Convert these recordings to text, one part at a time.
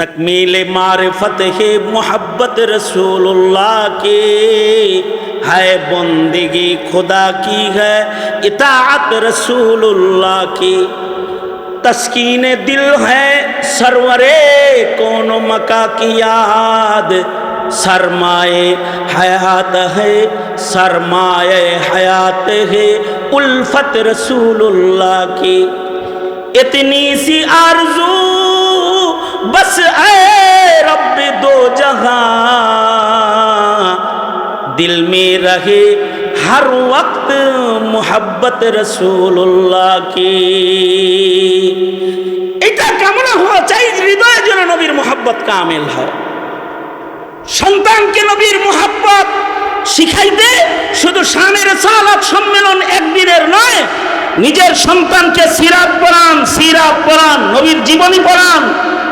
तकमील मारफत है मोहब्बत रसूलुल्लाह की। है बंदगी खुदा की, है इताअत रसूलुल्लाह की। तस्कीन दिल है सरवरे कौन मका की याद। सरमाए हयात है, सरमाए हयात है उल्फत रसूलुल्लाह की। इतनी सी आरज़ू बस ऐ रब दो जहां दिल में रहे हर वक्त मोहब्बत রসুল্লাহ কি এটা কামনা হওয়া চাই হৃদয়ে যেন নবীর মোহাব্বত কামেল হয় সন্তানকে নবীর মোহাব্বত শিখাইতে শুধু শানের সালাত সম্মেলন একদিনের নয় নিজের সন্তানকে সিরাত পড়ান সিরাত পড়ান নবীর জীবনী পড়ান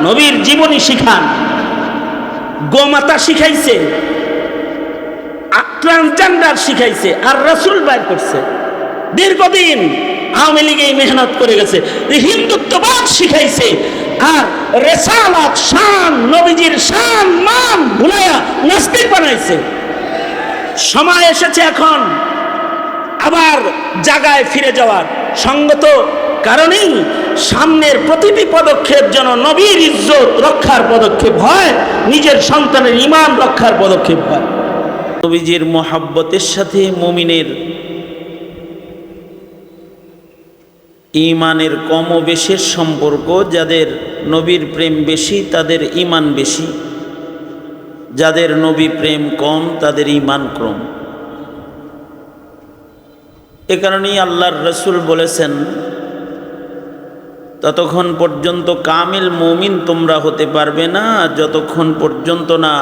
নবীর জীবনী শিখান। গোমাতা শিখাইছে ট্রান্সজেন্ডার শিখাইছে, আর রসুল বাইর করছে। দীর্ঘদিন আওয়ামী লীগ এই মেহনত করে গেছে, হিন্দুত্ববাদ শিখাইছে, আর রেসালাত, শান, নবীজির শান, মান ভুলাইয়া নাস্তিক বানাইছে। সময় এসেছে এখন, আবার জায়গায় ফিরে যাওয়ার। সঙ্গত কারণেই সামনের প্রতিটি পদক্ষেপ যেন নবীর ইজ্জত রক্ষার পদক্ষেপ হয়, নিজের সন্তানের ইমান রক্ষার পদক্ষেপ হয়। নবীজির মোহাব্বতের সাথে মুমিনের ইমানের কম বেশের সম্পর্ক, যাদের নবীর প্রেম বেশি, তাদের ইমান বেশি। যাদের নবী প্রেম কম, তাদের ইমান কম। এ কারণেই আল্লাহর রসুল বলেছেন ততক্ষণ পর্যন্ত কামিল মমিন তোমরা হতে পারবে না, যতক্ষণ পর্যন্ত না।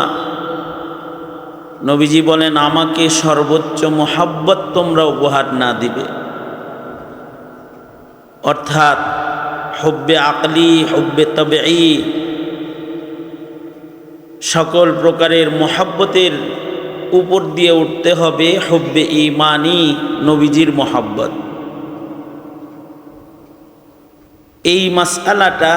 নবীজি বলেন, আমাকে সর্বোচ্চ মোহাব্বত তোমরা উপহার না দিবে। অর্থাৎ, হব্বে আকলি, হব্বে তবে সকল প্রকারের মোহাব্বতের উপর দিয়ে উঠতে হবে, হব্বে ইমানি নবীজির মোহাব্বত। এই মাসালাটা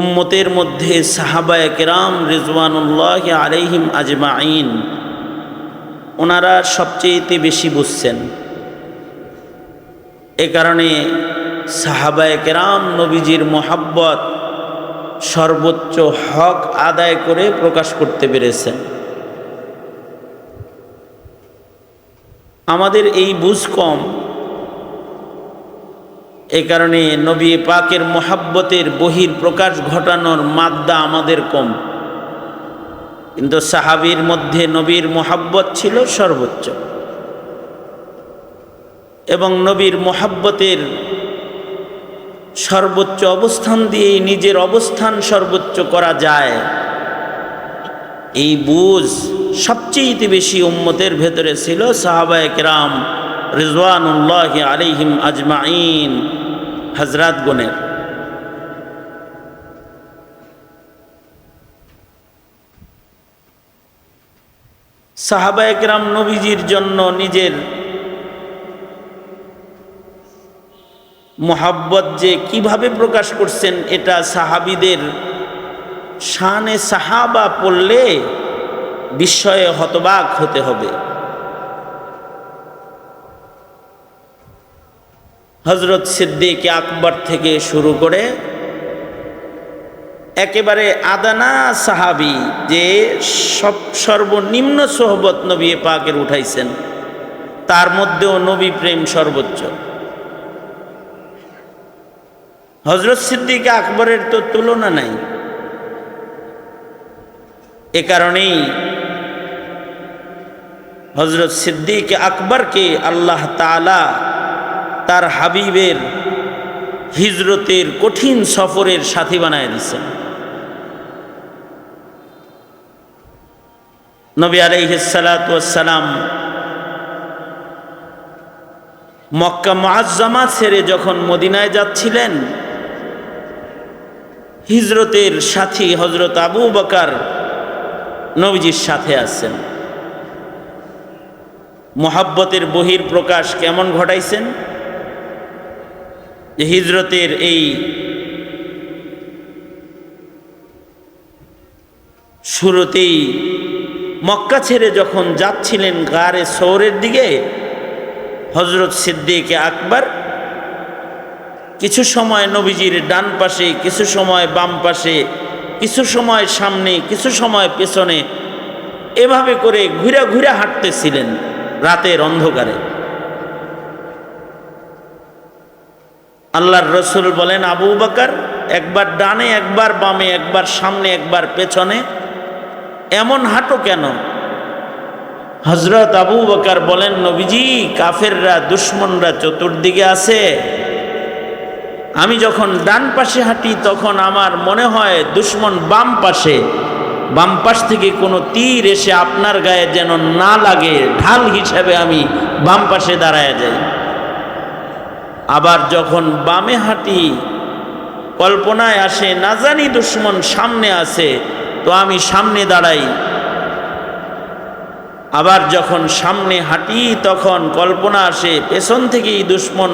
উম্মতের মধ্যে সাহাবায় কেরাম রেজওয়ানুল্লাহ আলাইহিম আজমাইন ওনারা সবচেয়েতে বেশি বুঝছেন। এ কারণে সাহাবায় কেরাম নবীজির মোহাব্বত সর্বোচ্চ হক আদায় করে প্রকাশ করতে পেরেছেন। আমাদের এই বুঝ কম এ কারণে নবী পাকের মোহাব্বতের বহির প্রকাশ ঘটানোর মাদ্দা আমাদের কম। কিন্তু সাহাবির মধ্যে নবীর মোহাব্বত ছিল সর্বোচ্চ। এবং নবীর মোহাব্বতের সর্বোচ্চ অবস্থান দিয়েই নিজের অবস্থান সর্বোচ্চ করা যায়। এই বুঝ সবচেয়ে বেশি উম্মতের ভেতরে ছিল সাহাবায়ক রাম রিজওয়ানুল্লাহ আলিহিম আজমাইন হজরাত গনের সাহাবায়ক রাম নবীজির জন্য নিজের মোহাব্বত যে কীভাবে প্রকাশ করছেন, এটা সাহাবিদের শানে সাহাবা পড়লে বিস্ময়ে হতবাক হতে হবে। হজরত সিদ্দিক আকবর থেকে শুরু করে একেবারে আদানা সাহাবি যে সব সর্বনিম্ন সোহবত নবী পাকের উঠাইছেন, তার মধ্যেও নবী প্রেম সর্বোচ্চ। হজরত সিদ্দিক আকবরের তো তুলনা নাই। এ কারণেই হজরত সিদ্দিক আকবরকে আল্লাহ তালা তার হাবিবের হিজরতের কঠিন সফরের সাথী বানায় দিচ্ছেন নবী আলাইহিসালাম মক্কা মুআজ্জামা ছেড়ে যখন মদিনায় যাচ্ছিলেন, হিজরতের সাথী হজরত আবু বকার নবীজির সাথে আছেন। মোহাব্বতের বহির প্রকাশ কেমন ঘটাইছেন? যে হিজরতের এই শুরুতেই মক্কা ছেড়ে যখন যাচ্ছিলেন গারে শহরের দিকে হজরত সিদ্দিকে আকবর, কিছু সময় নবীজির ডান পাশে, কিছু সময় বাম পাশে, কিছু সময় সামনে, কিছু সময় পেছনে, এভাবে করে ঘুরে ঘুরে হাঁটতেছিলেন রাতের অন্ধকারে। আল্লাহর রসুল বলেন, আবু বাকার, একবার ডানে, একবার বামে, একবার সামনে, একবার পেছনে, এমন হাঁটো কেন? হজরত আবু বাকার বলেন, নবীজি, কাফেররা, দুশ্মনরা চতুর্দিকে আছে। আমি যখন ডান পাশে হাঁটি, তখন আমার মনে হয় দুশ্মন বাম পাশে। বাম পাশ থেকে কোনো তীর এসে আপনার গায়ে যেন না লাগে, ঢাল হিসাবে আমি বাম পাশে দাঁড়ায় যাই। আবার যখন বামে হাঁটি কল্পনায় আসে, না জানি দুশ্মন সামনে আছে, তো আমি সামনে দাঁড়াই। আবার যখন সামনে হাঁটি তখন কল্পনা আসে, পেছন থেকেই দুশ্মন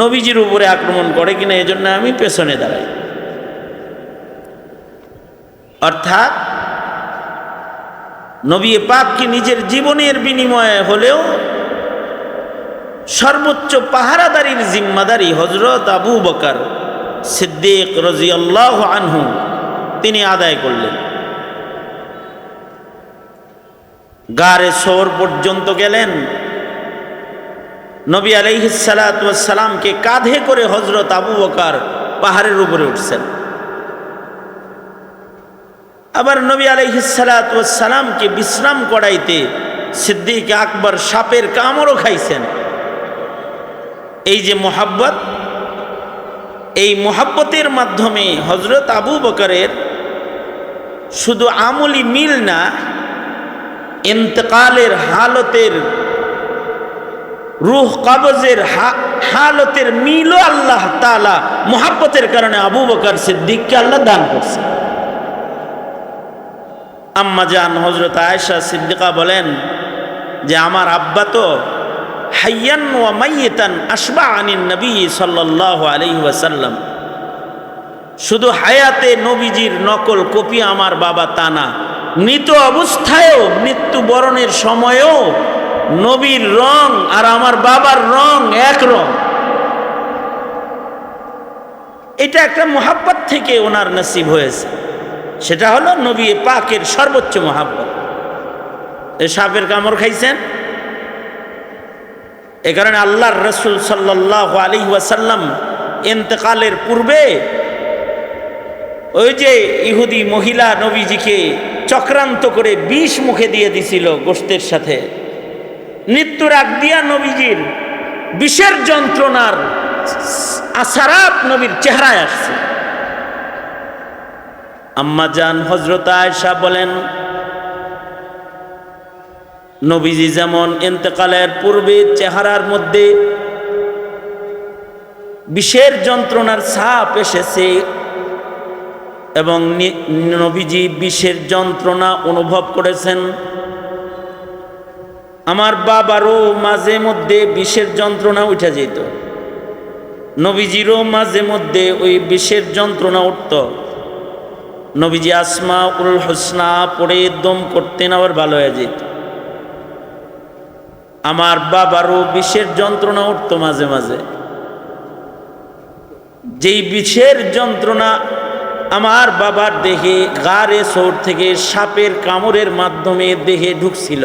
নবীজির উপরে আক্রমণ করে কিনা, এজন্য আমি পেছনে দাঁড়াই। অর্থাৎ নবী পাককে নিজের জীবনের বিনিময়ে হলেও সর্বোচ্চ পাহারাদারির জিম্মাদারি হজরত আবু বকার সিদ্দিক রাজিয়াল্লাহ আনহু তিনি আদায় করলেন। গারে সোর পর্যন্ত গেলেন। নবী আলাইহিসালামকে কাঁধে করে হজরত আবু বকার পাহাড়ের উপরে উঠছেন। আবার নবী আলাইহিসালামকে বিশ্রাম করাইতে সিদ্দিক আকবর সাপের কামড়ও খাইছেন। এই যে মোহাব্বত, এই মোহাব্বতের মাধ্যমে হজরত আবু বকরের শুধু আমলি মিল না, ইন্তকালের হালতের, রুহ কবজের হালতের মিলও আল্লাহ তালা মোহাব্বতের কারণে আবু বকর সিদ্দিককে আল্লাহ দান করছে। আম্মা জান হজরত আয়েশা সিদ্দিকা বলেন যে, আমার আব্বা তো হাইয়ান ওয়া মাইয়েতান আসবা আনিন নবী সাল্লাহ আলহি ওয়াসাল্লাম। শুধু হায়াতে নবীজির নকল কপি আমার বাবা তা না, মৃত অবস্থায়ও, মৃত্যুবরণের সময়েও নবীর রং আর আমার বাবার রং এক রং। এটা একটা মোহাব্বত থেকে ওনার নসিব হয়েছে। সেটা হলো নবী পাকের সর্বোচ্চ মোহাব্বত। সাপের কামড় খাইছেন? এ কারণে আল্লাহর রসুল সাল্লাহ আলী ওয়াসাল্লাম এতেকালের পূর্বে ওই যে ইহুদি মহিলা নবীজিকে চক্রান্ত করে বিষ মুখে দিয়ে দিছিল গোষ্ঠের সাথে। মৃত্যুর আগ দিয়া নবীজির বিষের যন্ত্রণার আসারাত নবীর চেহারায় আসছে। আম্মা জান হজরত আয়সা বলেন নবীজি যেমন এতেকালের পূর্বে চেহারার মধ্যে বিষের যন্ত্রণার ছাপ এসেছে এবং নবীজি বিষের যন্ত্রণা অনুভব করেছেন। আমার বাবারও মাঝে মধ্যে বিষের যন্ত্রণা উঠে যেত। নবীজিরও মাঝে মধ্যে ওই বিষের যন্ত্রণা উঠত। নবীজি আসমা উল হোসনা পড়ে দম করতেন, আবার ভালো হয়ে যেত। আমার বাবারও বিষের যন্ত্রণা উঠত মাঝে মাঝে। যেই বিষের যন্ত্রণা আমার বাবার দেহে গাড়ে সোর থেকে সাপের কামড়ের মাধ্যমে দেহে ঢুকছিল।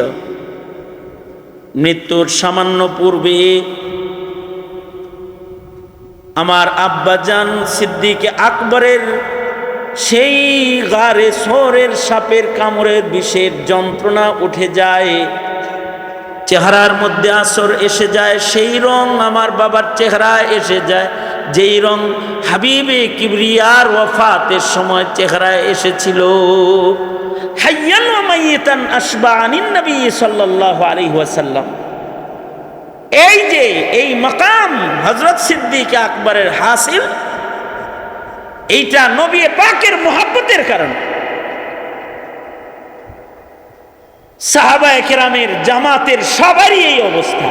মৃত্যুর সামান্য পূর্বে আমার আব্বাজান সিদ্দিক আকবরের সেই গারে সোরের সাপের কামড়ের বিষের যন্ত্রণা উঠে যায়। চেহারার মধ্যে আসর এসে যায়, সেই রং আমার বাবার চেহারায় এসে যায়। যেই রং হাবিবে কিবরিয়ার ওয়াফাতের সময় চেহারায় এসেছিল। হাইয়ান ওয়া মাইয়াতান নবী সাল্লাল্লাহু আলাইহি ওয়াসাল্লাম। এই যে, এই মাকাম হযরত সিদ্দিক আকবরের হাসিল, এইটা নবী পাকের মোহাব্বতের কারণে। সাহাবা কেরামের জামাতের সবারই এই অবস্থা।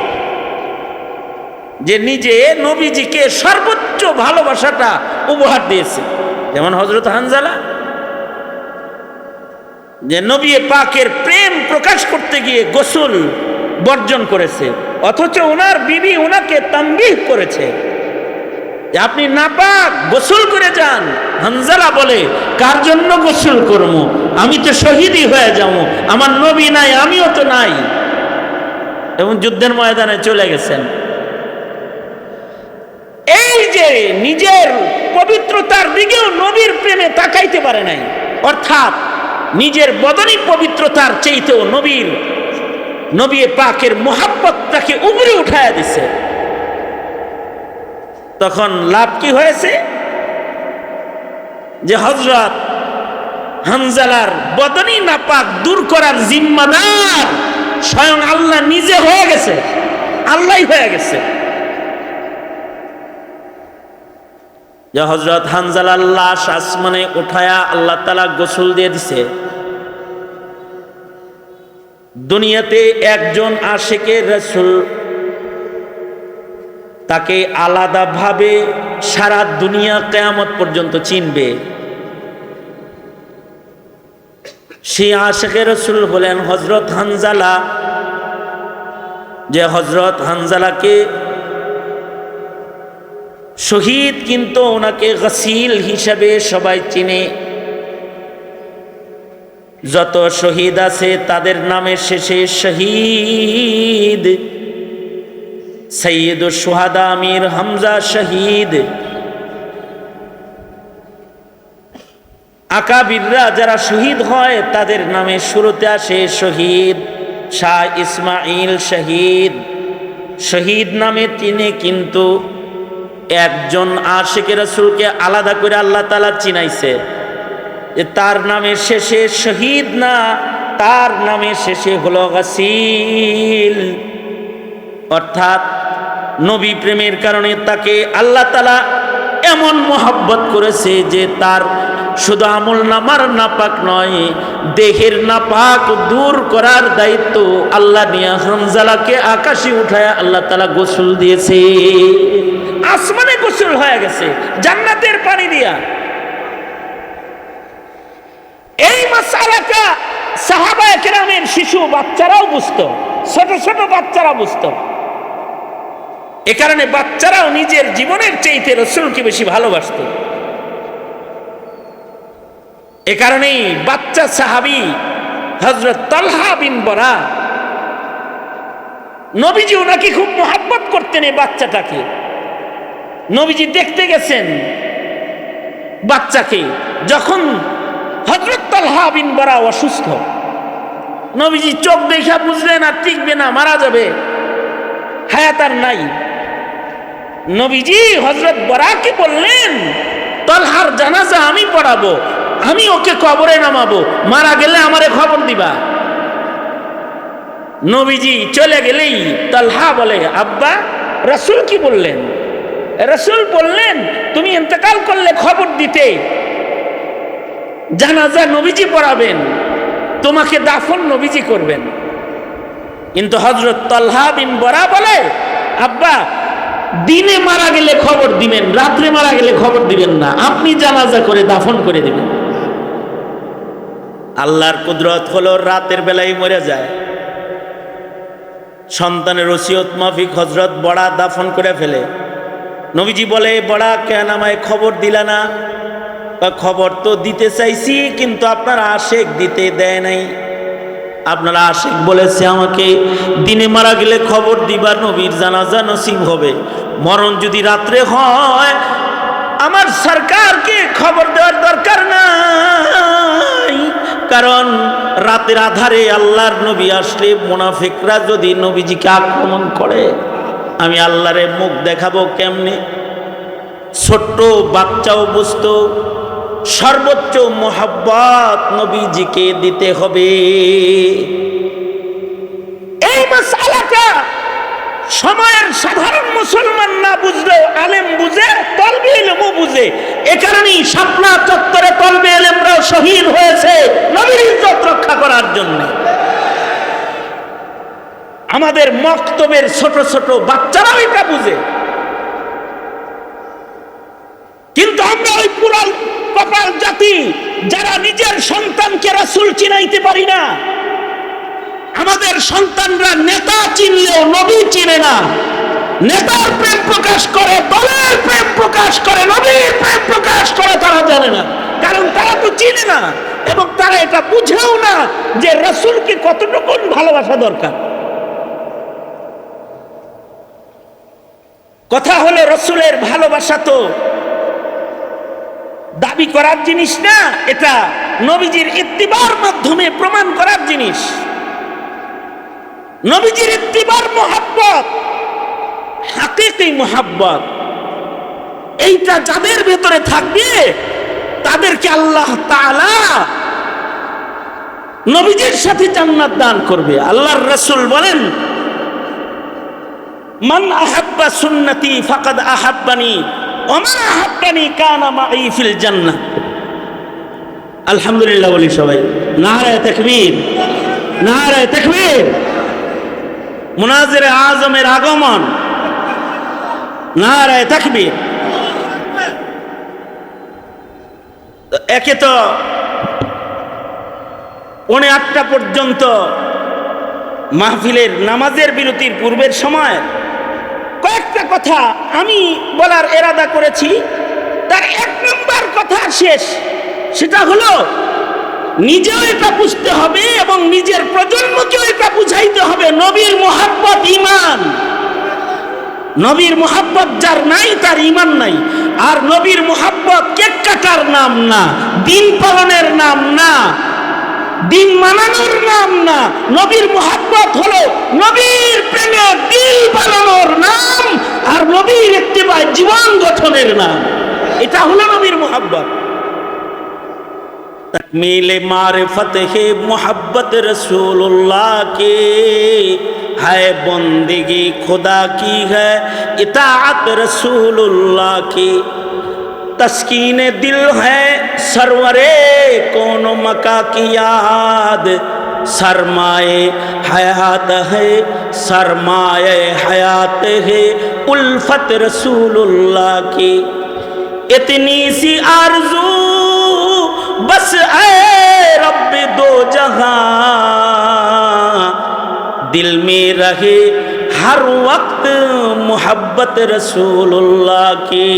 যে নিজে নবীজিকে সর্বোচ্চ ভালোবাসাটা উপহার দিয়েছে। যেমন হজরত হানজালা, যে নবী পাকের প্রেম প্রকাশ করতে গিয়ে গোসল বর্জন করেছে, অথচ ওনার বিবি ওনাকে তাম্বিহ করেছে। আপনি নাপাক, গোসল করে যান। হানজালা বলে, কার জন্য গোসল করব আমি তো শহীদই হয়ে যাব আমার নবী নাই, আমিও তো নাই। এবং যুদ্ধের ময়দানে চলে গেছেন। এই যে নিজের পবিত্রতার দিকেও নবীর প্রেমে তাকাইতে পারে নাই, অর্থাৎ নিজের বদনী পবিত্রতার চেয়েতেও নবীর, নবী পাকের মোহাব্বতটাকে উপরে উঠায় দিছে। তখন লাভ কি হয়েছে? যে হজরত হানজালার বদনী নাপাক দূর করার জিম্মাদার স্বয়ং আল্লাহ নিজে হয়ে গেছে আল্লাহ হয়ে গেছে। যে হজরত হানজালার লাশ আসমানে উঠায়া আল্লাহ তালা গোসল দিয়ে দিছে। দুনিয়াতে একজন আশেকে রসুল তাকে আলাদাভাবে সারা দুনিয়া কেয়ামত পর্যন্ত চিনবে। সে আশেকে রসুল হলেন হজরত হানজালা, যে হজরত হানজালাকে শহীদ কিন্তু ওনাকে গসিল হিসাবে সবাই চিনে। যত শহীদ আছে তাদের নামের শেষে শহীদ। সৈয়দ সুহাদা আমির হামজা শহীদ। আকাবিররা যারা শহীদ হয়, তাদের নামে শুরুতে আসে শহীদ শাহ ইসমাইল শহীদ। শহীদ নামে তিনি কিন্তু একজন আশেকে রসুলকে আলাদা করে আল্লাহ তালা চিনাইছে। তার নামের শেষে শহীদ না, তার নামের শেষে হলো গাসিল। অর্থাৎ নবী প্রেমের কারণে তাকে আল্লাহ তালা এমন মহব্বত করেছে যে তার শুধু আমল নামার নাপাক নয়, দেহের নাপাক দূর করার দায়িত্ব আল্লাহ নিয়া হামজালাকে আকাশে উঠায় আল্লাহ তালা গোসল দিয়েছে। আসমানে গোসল হয়ে গেছে, জান্নাতের পানি দিয়া। এই মাসালাটা সাহাবা একরামের শিশু বাচ্চারাও বুঝতো, ছোট ছোট বাচ্চারা বুঝতো। এ কারণে বাচ্চারাও নিজের জীবনের চাইতে রসুলকে বেশি ভালোবাসত। এ কারণেই বাচ্চা সাহাবি হজরত তলহা বিন বরা নবীজি ওনাকে খুব মোহাব্বত করতেন এই বাচ্চাটাকে। নবীজি দেখতে গেছেন বাচ্চাকে, যখন হজরত তলহা বিন বরা অসুস্থ, নবীজি চোখ দেখা বুঝলেন, আর টিকবে না, মারা যাবে। হায়াত আর নাই। নবীজি হজরত বরাকে বললেন, তলহার জানাজা আমি পড়াবো, আমি ওকে কবরে নামাবো, মারা গেলে আমারে খবর দিবা। নবীজি চলে গেলেই তলহা বলে, আব্বা, রসুল কি বললেন? রসুল বললেন, তুমি ইন্তেকাল করলে খবর দিতে। জানাজা নবীজি পড়াবেন, তোমাকে দাফন নবীজি করবেন। কিন্তু হজরত তল্হা বিন বরা বলে, আব্বা দিনে মারা গেলে খবর দিবেন, রাত্রে মারা গেলে খবর দিবেন না। আপনি জানাজা করে দাফন করে দিবেন। আল্লাহর কুদরত হলো রাতের বেলায় মরে যায়। সন্তানের ওসিয়ত মাফিক হজরত বড়া দাফন করে ফেলে। নবীজি বলে, বড়া, কেন আমায় খবর দিলা না? খবর তো দিতে চাইছি, কিন্তু আপনার আশেক দিতে দেয় নাই। আপনারা আশেক বলেছে আমাকে, দিনে মারা গেলে খবর দিবার নবীর জানাজা নসিব হবে। মরণ যদি রাত্রে হয়, আমার সরকারকে খবর দেওয়ার দরকার নাই। কারণ রাতের আধারে আল্লাহর নবী আসলে মোনাফিকরা যদি নবীজিকে আক্রমণ করে, আমি আল্লাহরে মুখ দেখাবো কেমনে? ছোট্ট বাচ্চাও বুঝতো সর্বোচ্চ মোহাব্বত নবীজিকে দিতে হবে। এই মাসালাটা সময়ের সাধারণ মুসলমান না বুঝলেও আলেম বুঝে, তলবে এলেমও বুঝে। এ কারণেই সাপনা চত্বরে তলবে এলেমরাও শহীদ হয়েছে নবীর ইজ্জত রক্ষা করার জন্য। আমাদের মক্তবের ছোট ছোট বাচ্চারাও এটা বুঝে। আমরা ওই পুরাল কপাল জাতি যারা নিজের সন্তানকে রাসূল চিনাইতে পারি না। আমাদের সন্তানরা নেতা চিনলেও নবী চিনে না। নেতার প্রেম প্রকাশ করে, দলের প্রেম প্রকাশ করে, নবীর প্রেম প্রকাশ করে তারা জানে না। কারণ তারা তো চিনে না এবং তারা এটা বুঝেও না যে রসুলকে কতটুকু ভালোবাসা দরকার। কথা হলো, রসুলের ভালোবাসা তো দাবি করার জিনিস না, এটা নবীজির ইত্তিবার মাধ্যমে প্রমাণ করার জিনিস। নবীজির ইত্তিবার মোহাব্বত, হাকিকি মোহাব্বত, এইটা যাদের ভেতরে থাকবে, তাদেরকে আল্লাহ তাআলা নবীজির সাথে জান্নাত দান করবে। আল্লাহর রাসূল বলেন, মান আহাব্বা সুন্নতি ফাকাদ আহাব্বানি। আলহামদুলিল্লাহ বলি সবাই। নারায়ে মুনাজির আজমের আগমন। নারায় তাকবীর। একে তো পৌনে আটটা পর্যন্ত মাহফিলের নামাজের বিরতির পূর্বের সময় কয়েকটা কথা আমি বলার এরাদা করেছি। তার এক নম্বর কথা শেষ। সেটা হলো, নিজেও এটা বুঝতে হবে এবং নিজের প্রজন্মকেও এটা বুঝাইতে হবে। নবীর মোহাব্বত ইমান নবীর মোহাব্বত যার নাই, তার ইমান নাই। আর নবীর মোহাব্বত কেক কাটার নাম না, দিন পালনের নাম না। দিন মানানোর নাম না, নবীর মোহাম্মত হলো নবীর প্রেমে দিল বানানোর নাম আর নবীর একটিবার জীবন গঠনের নাম। এটা হলো নবীর মোহাব্বত। তকমিল মারে হে মোহাব্বত রসুল্লাহ কে হায় بندگی খোদা کی ہے اطاعت রসুল্লাহ কে तस्कीन दिल है सरवरे, कौन मका की याद। सरमाए हयात है, सरमाए हयात है उल्फत रसूलुल्लाह की। इतनी सी आरज़ू, बस ऐ रब दो जहाँ। दिल में रहे हर वक्त मोहब्बत রসুল্লাহ কি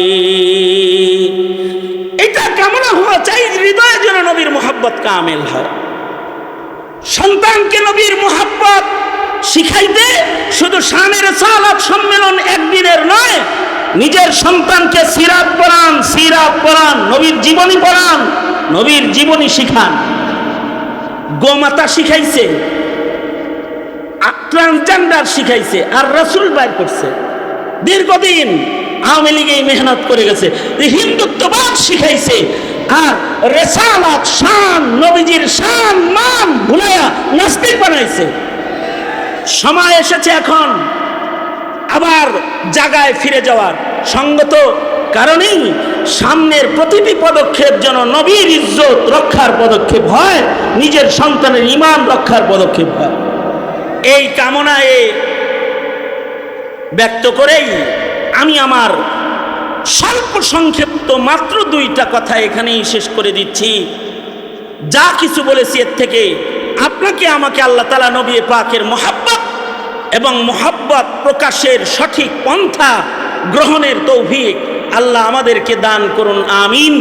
এটা কামনা হওয়া চাই হৃদয়ে যেন নবীর মোহাব্বত কামেল হয় সন্তানকে নবীর মোহাব্বত শিখাইতে শুধু শানের সালাত সম্মেলন একদিনের নয় নিজের সন্তানকে সিরাত পড়ান সিরাত পড়ান নবীর জীবনী পড়ান নবীর জীবনী শিখান গোমাতা শিখাইছে ট্রান্সজেন্ডার শিখাইছে আর রসুল বাইর করছে। দীর্ঘদিন আওয়ামী লীগ এই মেহনত করে গেছে। হিন্দুত্ববাদ শিখাইছে আর রেসালাত, শান, নবীজির শান, মান ভুলাইয়া নাস্তিক বানাইছে। সময় এসেছে এখন আবার জায়গায় ফিরে যাওয়ার। সঙ্গত কারণেই সামনের প্রতিটি পদক্ষেপ যেন নবীর ইজ্জত রক্ষার পদক্ষেপ হয়, নিজের সন্তানের ইমান রক্ষার পদক্ষেপ হয়। এই কামনায় ব্যক্ত করেই আমি আমার স্বল্প সংক্ষিপ্ত মাত্র দুইটা কথা এখানেই শেষ করে দিচ্ছি। যা কিছু বলেছি এর থেকে আপনাকে আমাকে আল্লাহ তালা নবী পাকের মহাব্বত এবং মোহাব্বত প্রকাশের সঠিক পন্থা গ্রহণের তৌফিক আল্লাহ আমাদেরকে দান করুন, আমিন।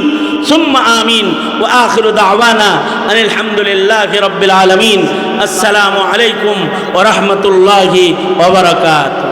সুম্মা আমিন। ও আখির দাওয়ানা আলহামদুলিল্লাহ রব্বিল আলমিন। আসসালামু আলাইকুম ও রহমতুল্লাহি ওবরাকাত